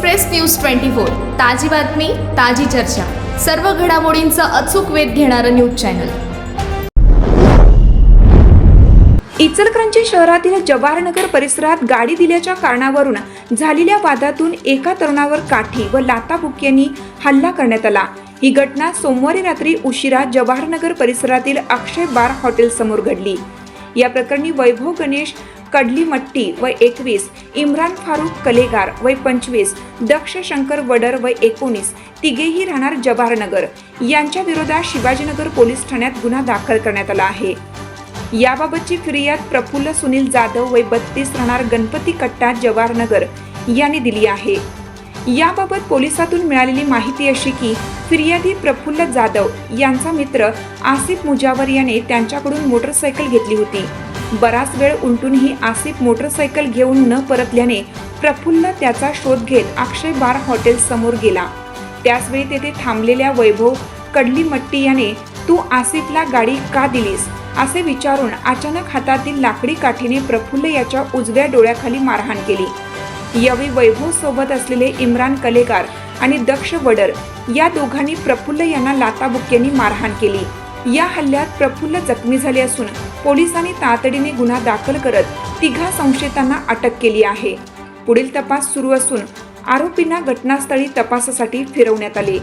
Express news twenty four ताजी बातमी ताजी चर्चा. सर्व घडामोडींचा अचूक वेध घेणारं न्यूज चॅनल. इचलकरंजी शहरातील जवाहरनगर परिसरात गाडी दिल्याच्या कारणावरून झालेल्या वादातून एका तरुणावर काठी व लाताबुक्यांनी हल्ला करण्यात आला. ही घटना सोमवारी रात्री उशिरा जवाहरनगर परिसरातील अक्षय बार हॉटेल समोर घडली. या प्रकरणी वैभव गणेश कडलीमट्टी वय एकवीस इम्रान फारुख कलेगार वय पंचवीस दक्ष शंकर वडर वय एकोणीस तिघेही राहणार जवाहरनगर. यांच्या विरोधात शिवाजीनगर पोलीस ठाण्यात गुन्हा दाखल करण्यात आला आहे. याबाबतची फिर्याद प्रफुल्ल सुनील जाधव वय बत्तीस राहणार गणपती कट्टा जवाहरनगर यांनी दिली आहे. याबाबत पोलिसातून मिळालेली माहिती अशी की फिर्यादी प्रफुल्ल जाधव यांचा मित्र आसिफ मुजावर याने त्यांच्याकडून मोटरसायकल घेतली होती. बराच वेळ उलटूनही आसिफ मोटरसायकल घेऊन न परतल्याने प्रफुल्ल त्याचा शोध घेत अक्षय बार हॉटेल समोर गेला. त्याचवेळी तेथे थांबलेल्या वैभव कडली मट्टी याने तू आसिफला गाडी का दिलीस असे विचारून अचानक हातातील लाकडी काठीने प्रफुल्ल याच्या उजव्या डोळ्याखाली मारहाण केली. यावेळी वैभव सोबत असलेले इम्रान कलेकार आणि दक्ष वडर या दोघांनी प्रफुल्ल यांना लाताबुक्यांनी मारहाण केली. या हल्ल्यात प्रफुल्ल जखमी झाले असून पोलिसांनी तातडीने गुन्हा दाखल करत तिघा संशयितांना अटक केली आहे. पुढील तपास सुरू असून आरोपींना घटनास्थळी तपासासाठी फिरवण्यात आले.